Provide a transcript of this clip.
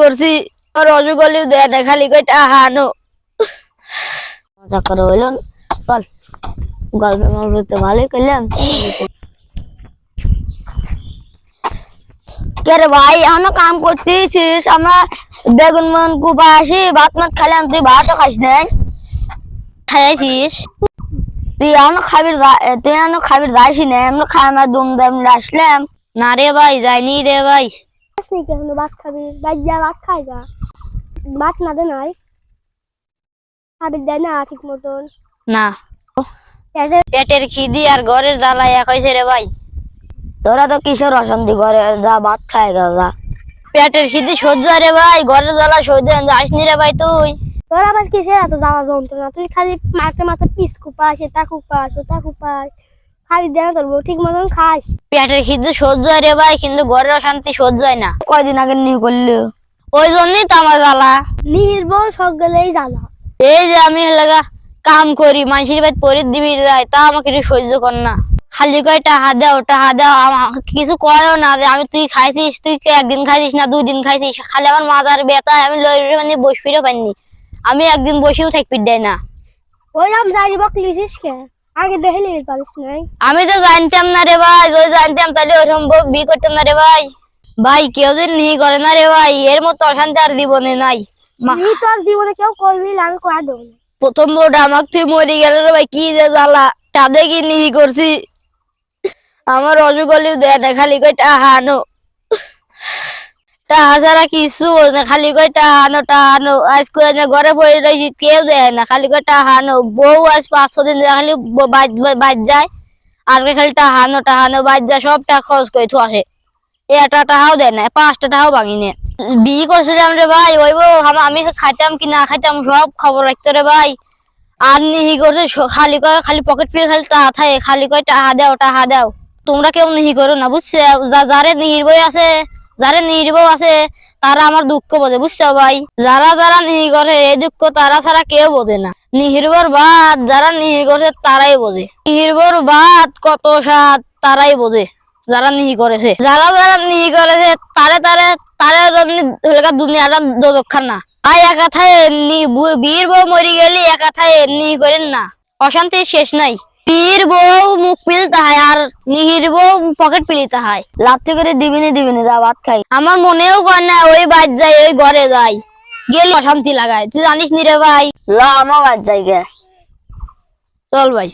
করছি। রসগোল্লা দেয় না খালি কই টাহানো মজা করে হইল না? চল গল্প গল্প তো ভালোই করলাম। ভাই কাম করতেছিস? আমরা বেগুন মন কুপা আসি ভাত মাত খাইলাম তুই ভাতও খাইস নাই? খাইছিস? তুই এখনও এ, তুই এখনও খাবির যাইস না আমরা খাই আমার দুম দাম আসলাম। না রে ভাই যাইনি রে ভাই। আসনি কেন? ভাত খাবি? ভাই যা ভাত খাই যা ভাত না দে নাই। খাবি দেয় না ঠিক মতন। না। পেটে পেটের খিদি আর ঘরের জ্বালা এক হয়েছে রে ভাই। তোরা তো কিশোর অশান্তি ঘরে? যা ভাত খায় গা যা। পেটের খিদি সহ্য রে ভাই ঘরের জ্বালা সহ্য যাসনি রে ভাই তুই। তোর আবার কিসের এত যন্ত্রণা? তুই খালি মাথা মাথা পিস কুপাস এটা কুপাস ওটা কুপাস খাবি তোর বউ ঠিক মতন খাস। পেটের খিদি সহ্য হয় রে ভাই কিন্তু ঘরের অশান্তি সহ্য হয় না। কয়দিন আগে নিয়ে করলে? ওই জন্যই তো আমার জ্বালা। বউ সব গেলেই জ্বালা। এই যে আমি লাগা কাম করি মানুষের বাড়ি পরি দিবি যায় তা আমাকে একটু সহ্য কর না। খালি কয় টাহা দাও টাহা দাও আমাকে কিছু কয়ও না যে আমি তুই খাইছিস তুই একদিন খাইছিস না দুই দিন খাইছিস? খালি আমার মাজার ব্যথা আমি লই মানে বসপিরও পাইনি। আমি একদিন বসেও থাকবি দেয় না। ওই রাম যাই বকলিছিস কে? আগে দেখে নিবি পারিস নাই। আমি তো জানতাম না রে ভাই যদি জানতাম তাহলে ওরকম বিয়ে করতাম না রে ভাই। ভাই কেউ যদি নিয়ে করে না রে ভাই এর মতো অশান্তি আর জীবনে নাই। মা- তুই তোর জীবনে কেউ করবি না, আমি করা দেবো? প্রথম বউটা আমাকে তুই মরে গেল রে ভাই কি যে জ্বালা। তাদের কি নিয়ে করছি? আমার রসগোল্লা দেয় না খালি কই টাহানো টাহা কিছু টাহানো কেউ দেয় না দিন খালি বাজ যায় খালি যায় সব পাঁচটা ভাঙি নে। রে ভাই, ওই আমি খাইতাম কি না খাইতাম, সব খবর রাখতো রে ভাই। আর নিহি করছে খালি কয়, খালি পকেট পেয়ে খালি থাকে, খালি কয় টাহা দাও টাহা দাও। তোমরা কেউ নিহি করো না, বুঝছে? যারে নিহির বই আছে যারে বউ আছে, তারা আমার দুঃখ বোঝে, বুঝছ ভাই? যারা যারা নিহি করে, এই দুঃখ তারা ছাড়া কেউ বোঝে না। নিহির বাদ যারা নিহি করে, তারাই বোঝে। নিহির বর ভাত কত স্বাদ তারাই বোঝে, যারা নিহি করেছে। যারা যারা নিহি করেছে, তারে তারে তারে দুনিয়াটা দোদক্ষার না। আই একাথায় বীর বউ মরি গেলি একাথায় নিহি করেন না। অশান্তির শেষ নাই। পীর বউ মুখ পিল তাহায় আর নিহির বউ পকেট পিলি হয়। লাথি করে দিবিনি দিবিনি যা ভাত খাই। আমার মনেও কর না ওই বাদ যায় ওই ঘরে যাই গেলে অশান্তি লাগায়। তুই জানিস নি রে ভাই? লা আমার বাদ যাই গে। চল ভাই।